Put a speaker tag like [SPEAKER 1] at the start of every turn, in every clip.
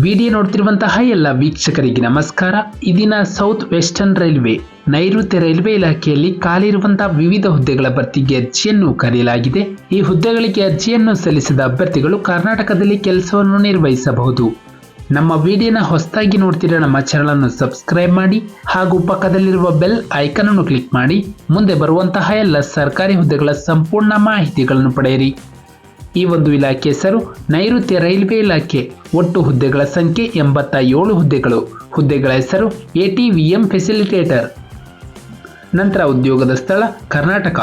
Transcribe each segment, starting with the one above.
[SPEAKER 1] Video ನೋಡ್ತಿರುವಂತಹ ಎಲ್ಲ ವೀಕ್ಷಕರಿಗೆ ನಮಸ್ಕಾರ. ಇದಿನ ಸೌತ್ ವೆಸ್ಟರ್ನ್ ರೈಲ್ವೆ ನೈಋತ್ಯ ರೈಲ್ವೆ ಇಲಾಖೆಯಲ್ಲಿ ಖಾಲಿ ಇರುವಂತಹ ವಿವಿಧ ಹುದ್ದೆಗಳ ಭರ್ತಿಗೆ ಅರ್ಜಿಯನ್ನು ಕರೆಯಲಾಗಿದೆ. ಈ ಹುದ್ದೆಗಳಿಗೆ ಅರ್ಜಿಯನ್ನು ಸಲ್ಲಿಸಿದ ಅಭ್ಯರ್ಥಿಗಳು ಕರ್ನಾಟಕದಲ್ಲಿ ಕೆಲಸವನ್ನು ನಿರ್ವಹಿಸಬಹುದು. ನಮ್ಮ ವಿಡಿಯೋನ ಹೊಸದಾಗಿ ನೋಡ್ತಿರೋ ನಮ್ಮ ಚಾನಲನ್ನು ಸಬ್ಸ್ಕ್ರೈಬ್ ಮಾಡಿ ಹಾಗೂ ಪಕ್ಕದಲ್ಲಿರುವ ಬೆಲ್ ಐಕನ್ ಅನ್ನು ಕ್ಲಿಕ್ ಮಾಡಿ. ಮುಂದೆ ಬರುವಂತಹ ಎಲ್ಲ ಸರ್ಕಾರಿ ಹುದ್ದೆಗಳ ಸಂಪೂರ್ಣ ಮಾಹಿತಿಗಳನ್ನು ಪಡೆಯಿರಿ. ಈ ಒಂದು ಇಲಾಖೆ ಹೆಸರು ನೈಋತ್ಯ ರೈಲ್ವೆ ಇಲಾಖೆ. ಒಟ್ಟು ಹುದ್ದೆಗಳ ಸಂಖ್ಯೆ ಎಂಬತ್ತ ಏಳು ಹುದ್ದೆಗಳು. ಹುದ್ದೆಗಳ ಹೆಸರು ಎಟಿವಿಎಂ ಫೆಸಿಲಿಟೇಟರ್ ನಂತರ ಉದ್ಯೋಗದ ಸ್ಥಳ ಕರ್ನಾಟಕ.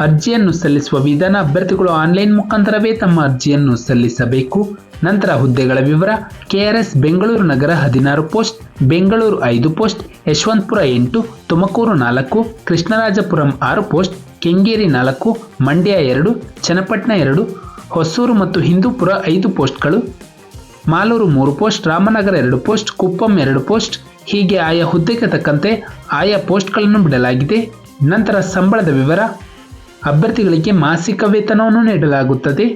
[SPEAKER 1] ಅರ್ಜಿಯನ್ನು ಸಲ್ಲಿಸುವ ವಿಧಾನ ಅಭ್ಯರ್ಥಿಗಳು ಆನ್ಲೈನ್ ಮುಖಾಂತರವೇ ತಮ್ಮ ಅರ್ಜಿಯನ್ನು ಸಲ್ಲಿಸಬೇಕು. ನಂತರ ಹುದ್ದೆಗಳ ವಿವರ ಕೆಆರ್ಎಸ್ ಬೆಂಗಳೂರು ನಗರ ಹದಿನಾರು ಪೋಸ್ಟ್, ಬೆಂಗಳೂರು ಐದು ಪೋಸ್ಟ್, ಯಶವಂತಪುರ ಎಂಟು, ತುಮಕೂರು ನಾಲ್ಕು, ಕೃಷ್ಣರಾಜಪುರಂ ಆರು ಪೋಸ್ಟ್, ಕೆಂಗೇರಿ ನಾಲ್ಕು, ಮಂಡ್ಯ ಎರಡು, ಚನ್ನಪಟ್ಟಣ ಎರಡು ಹೊಸೂರು ಮತ್ತು ಹಿಂದೂಪುರ ಐದು ಪೋಸ್ಟ್ಗಳು, ಮಾಲೂರು ಮೂರು ಪೋಸ್ಟ್, ರಾಮನಗರ ಎರಡು ಪೋಸ್ಟ್, ಕುಪ್ಪಂ ಎರಡು ಪೋಸ್ಟ್, ಹೀಗೆ ಆಯಾ ಹುದ್ದೆಗೆ ತಕ್ಕಂತೆ ಆಯಾ ಪೋಸ್ಟ್ಗಳನ್ನು ಬಿಡಲಾಗಿದೆ. ನಂತರ ಸಂಬಳದ ವಿವರ, ಅಭ್ಯರ್ಥಿಗಳಿಗೆ ಮಾಸಿಕ ವೇತನವನ್ನು ನೀಡಲಾಗುತ್ತದೆ.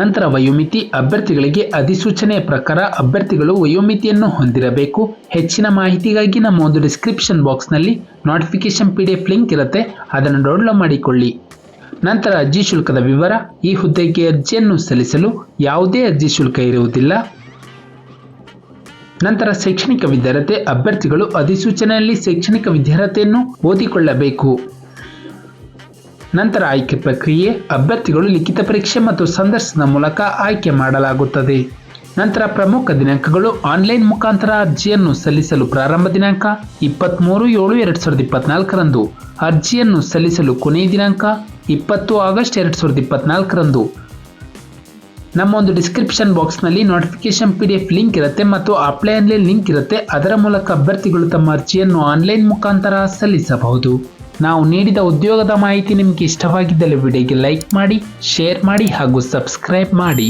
[SPEAKER 1] ನಂತರ ವಯೋಮಿತಿ, ಅಭ್ಯರ್ಥಿಗಳಿಗೆ ಅಧಿಸೂಚನೆಯ ಪ್ರಕಾರ ಅಭ್ಯರ್ಥಿಗಳು ವಯೋಮಿತಿಯನ್ನು ಹೊಂದಿರಬೇಕು. ಹೆಚ್ಚಿನ ಮಾಹಿತಿಗಾಗಿ ನಮ್ಮ ಒಂದು ಡಿಸ್ಕ್ರಿಪ್ಷನ್ ಬಾಕ್ಸ್ನಲ್ಲಿ notification P D F link ಇರುತ್ತೆ, ಅದನ್ನು ಡೌನ್ಲೋಡ್ ಮಾಡಿಕೊಳ್ಳಿ. ನಂತರ ಅರ್ಜಿ ಶುಲ್ಕದ ವಿವರ, ಈ ಹುದ್ದೆಗೆ ಅರ್ಜಿಯನ್ನು ಸಲ್ಲಿಸಲು ಯಾವುದೇ ಅರ್ಜಿ ಶುಲ್ಕ ಇರುವುದಿಲ್ಲ. ನಂತರ ಶೈಕ್ಷಣಿಕ ವಿದ್ಯಾರ್ಹತೆ ಅಭ್ಯರ್ಥಿಗಳು ಅಧಿಸೂಚನೆಯಲ್ಲಿ ಶೈಕ್ಷಣಿಕ ವಿದ್ಯಾರ್ಹತೆಯನ್ನು ಓದಿಕೊಳ್ಳಬೇಕು. ನಂತರ ಆಯ್ಕೆ ಪ್ರಕ್ರಿಯೆ, ಅಭ್ಯರ್ಥಿಗಳು ಲಿಖಿತ ಪರೀಕ್ಷೆ ಮತ್ತು ಸಂದರ್ಶನದ ಮೂಲಕ ಆಯ್ಕೆ ಮಾಡಲಾಗುತ್ತದೆ. ನಂತರ ಪ್ರಮುಖ ದಿನಾಂಕಗಳು ಆನ್ಲೈನ್ ಮುಖಾಂತರ ಅರ್ಜಿಯನ್ನು ಸಲ್ಲಿಸಲು ಪ್ರಾರಂಭ ದಿನಾಂಕ ಇಪ್ಪತ್ತ್ಮೂರು ಏಳು ಎರಡು ಸಾವಿರದ ಇಪ್ಪತ್ತ್ನಾಲ್ಕರಂದು ಅರ್ಜಿಯನ್ನು ಸಲ್ಲಿಸಲು ಕೊನೆಯ ದಿನಾಂಕ ಇಪ್ಪತ್ತು ಆಗಸ್ಟ್ ಎರಡು ಸಾವಿರದ ಇಪ್ಪತ್ನಾಲ್ಕರಂದು. ನಮ್ಮ ಒಂದು ಡಿಸ್ಕ್ರಿಪ್ಷನ್ ಬಾಕ್ಸ್ನಲ್ಲಿ notification P D F link ಇರುತ್ತೆ ಮತ್ತು ಅಪ್ಲೈನಲ್ಲಿ ಲಿಂಕ್ ಇರುತ್ತೆ. ಅದರ ಮೂಲಕ ಅಭ್ಯರ್ಥಿಗಳು ತಮ್ಮ ಅರ್ಜಿಯನ್ನು ಆನ್ಲೈನ್ ಮುಖಾಂತರ ಸಲ್ಲಿಸಬಹುದು. ನಾವು ನೀಡಿದ ಉದ್ಯೋಗದ ಮಾಹಿತಿ ನಿಮಗೆ ಇಷ್ಟವಾಗಿದ್ದಲ್ಲಿ ವಿಡಿಯೋಗೆ ಲೈಕ್ ಮಾಡಿ ಶೇರ್ ಮಾಡಿ ಹಾಗೂ ಸಬ್ಸ್ಕ್ರೈಬ್ ಮಾಡಿ.